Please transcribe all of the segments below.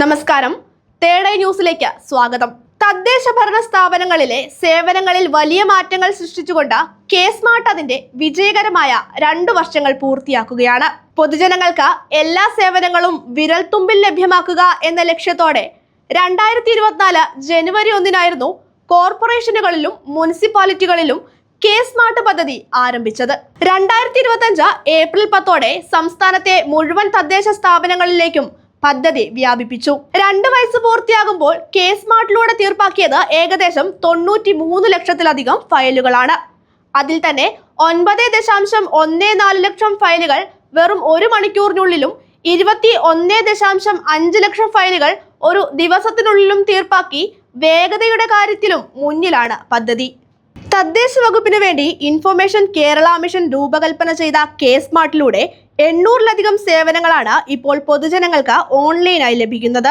നമസ്കാരം. തേടേ ന്യൂസിലേക്ക് സ്വാഗതം. തദ്ദേശ ഭരണ സ്ഥാപനങ്ങളിലെ സേവനങ്ങളിൽ വലിയ മാറ്റങ്ങൾ സൃഷ്ടിച്ചുകൊണ്ട് കെ സ്മാർട്ട് അതിന്റെ വിജയകരമായ രണ്ടു വർഷങ്ങൾ പൂർത്തിയാക്കുകയാണ്. പൊതുജനങ്ങൾക്ക് എല്ലാ സേവനങ്ങളും വിരൽത്തുമ്പിൽ ലഭ്യമാക്കുക എന്ന ലക്ഷ്യത്തോടെ രണ്ടായിരത്തി ഇരുപത്തിനാല് ജനുവരി ഒന്നിനായിരുന്നു കോർപ്പറേഷനുകളിലും മുനിസിപ്പാലിറ്റികളിലും കെ സ്മാർട്ട് പദ്ധതി ആരംഭിച്ചത്. രണ്ടായിരത്തി ഇരുപത്തി ഏപ്രിൽ പത്തോടെ സംസ്ഥാനത്തെ മുഴുവൻ തദ്ദേശ സ്ഥാപനങ്ങളിലേക്കും പദ്ധതി വ്യാപിപ്പിച്ചു. രണ്ട് വയസ്സ് പൂർത്തിയാകുമ്പോൾ കെ സ്മാർട്ടിലൂടെ തീർപ്പാക്കിയത് ഏകദേശം തൊണ്ണൂറ്റി മൂന്ന് ലക്ഷത്തിലധികം ഫയലുകളാണ്. അതിൽ തന്നെ ഒൻപത് ദശാംശം ഒന്ന് നാല് ലക്ഷം ഫയലുകൾ വെറും ഒരു മണിക്കൂറിനുള്ളിലും ഇരുപത്തി ഒന്ന് ദശാംശം അഞ്ച് ലക്ഷം ഫയലുകൾ ഒരു ദിവസത്തിനുള്ളിലും തീർപ്പാക്കി വേഗതയുടെ കാര്യത്തിലും മുന്നിലാണ് പദ്ധതി. തദ്ദേശ വകുപ്പിന് വേണ്ടി ഇൻഫർമേഷൻ കേരള മിഷൻ രൂപകൽപ്പന ചെയ്ത കെ സ്മാർട്ടിലൂടെ എണ്ണൂറിലധികം സേവനങ്ങളാണ് ഇപ്പോൾ പൊതുജനങ്ങൾക്ക് ഓൺലൈനായി ലഭിക്കുന്നത്.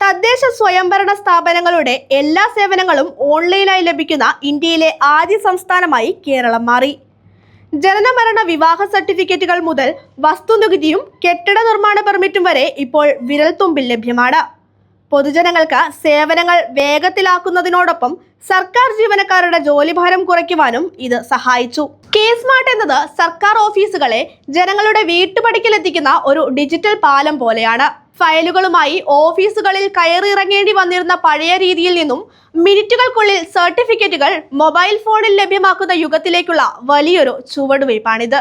തദ്ദേശ സ്വയംഭരണ സ്ഥാപനങ്ങളുടെ എല്ലാ സേവനങ്ങളും ഓൺലൈനായി ലഭിക്കുന്ന ഇന്ത്യയിലെ ആദ്യ സംസ്ഥാനമായി കേരളം മാറി. ജനനമരണ വിവാഹ സർട്ടിഫിക്കറ്റുകൾ മുതൽ വസ്തുനികുതിയും കെട്ടിട നിർമ്മാണ പെർമിറ്റും വരെ ഇപ്പോൾ വിരൽത്തുമ്പിൽ ലഭ്യമാണ്. പൊതുജനങ്ങൾക്ക് സേവനങ്ങൾ വേഗത്തിലാക്കുന്നതിനോടൊപ്പം സർക്കാർ ജീവനക്കാരുടെ ജോലിഭാരം കുറയ്ക്കുവാനും ഇത് സഹായിച്ചു. കെ സ്മാർട്ട് എന്നത് സർക്കാർ ഓഫീസുകളെ ജനങ്ങളുടെ വീട്ടുപടിക്കലെത്തിക്കുന്ന ഒരു ഡിജിറ്റൽ പാലം പോലെയാണ്. ഫയലുകളുമായി ഓഫീസുകളിൽ കയറിയിറങ്ങേണ്ടി വന്നിരുന്ന പഴയ രീതിയിൽ നിന്നും മിനിറ്റുകൾക്കുള്ളിൽ സർട്ടിഫിക്കറ്റുകൾ മൊബൈൽ ഫോണിൽ ലഭ്യമാക്കുന്ന യുഗത്തിലേക്കുള്ള വലിയൊരു ചുവടുവയ്പ്പാണിത്